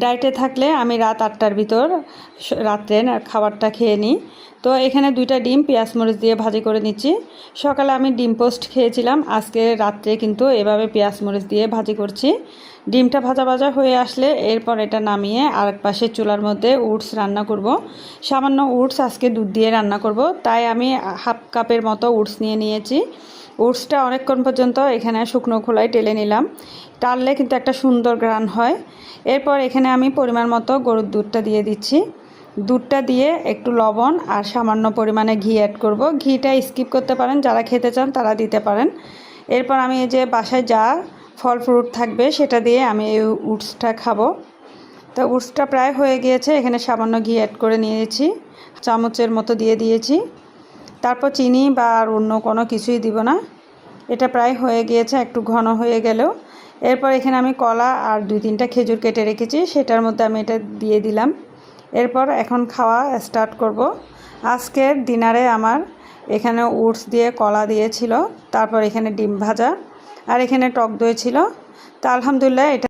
ডায়েটে থাকলে আমি রাত আটটার ভিতর রাত্রে খাবারটা খেয়ে নিই। তো এখানে দুইটা ডিম পেঁয়াজ মরিচ দিয়ে ভাজি করে নিচ্ছি। সকালে আমি ডিম পোস্ট খেয়েছিলাম, আজকে রাত্রে কিন্তু এভাবে পেঁয়াজ মরিচ দিয়ে ভাজি করছি। ডিমটা ভাজা ভাজা হয়ে আসলে এরপর এটা নামিয়ে আরেক পাশে চুলার মধ্যে উটস রান্না করব। সামান্য উটস আজকে দুধ দিয়ে রান্না করব, তাই আমি হাফ কাপের মতো উটস নিয়ে নিয়েছি। উটসটা অনেকক্ষণ পর্যন্ত এখানে শুকনো খোলায় টেলে নিলাম। টাললে কিন্তু একটা সুন্দর গ্রান হয়। এরপর এখানে আমি পরিমাণ মতো গরুর দুধটা দিয়ে দিচ্ছি। দুধটা দিয়ে একটু লবণ আর সামান্য পরিমাণে ঘি অ্যাড করব। ঘিটা স্কিপ করতে পারেন, যারা খেতে চান তারা দিতে পারেন। এরপর আমি এই যে বাসায় যা ফল ফ্রুট থাকবে সেটা দিয়ে আমি এই উটসটা খাব। তো উটসটা প্রায় হয়ে গিয়েছে, এখানে সামান্য ঘি অ্যাড করে নিয়েছি। চামচের মতো দিয়ে দিয়েছি। তারপর চিনি বা আর অন্য কোনো কিছুই দিব না। এটা প্রায় হয়ে গিয়েছে, একটু ঘন হয়ে গেলেও। এরপর এখানে আমি কলা আর দুই তিনটা খেজুর কেটে রেখেছি, সেটার মধ্যে আমি এটা দিয়ে দিলাম। এরপর এখন খাওয়া স্টার্ট করব। আজকের ডিনারে আমার এখানে উটস দিয়ে কলা দিয়েছিল, তারপর এখানে ডিম ভাজা, আর এখানে টক দই ছিল। তা আলহামদুলিল্লাহ এটা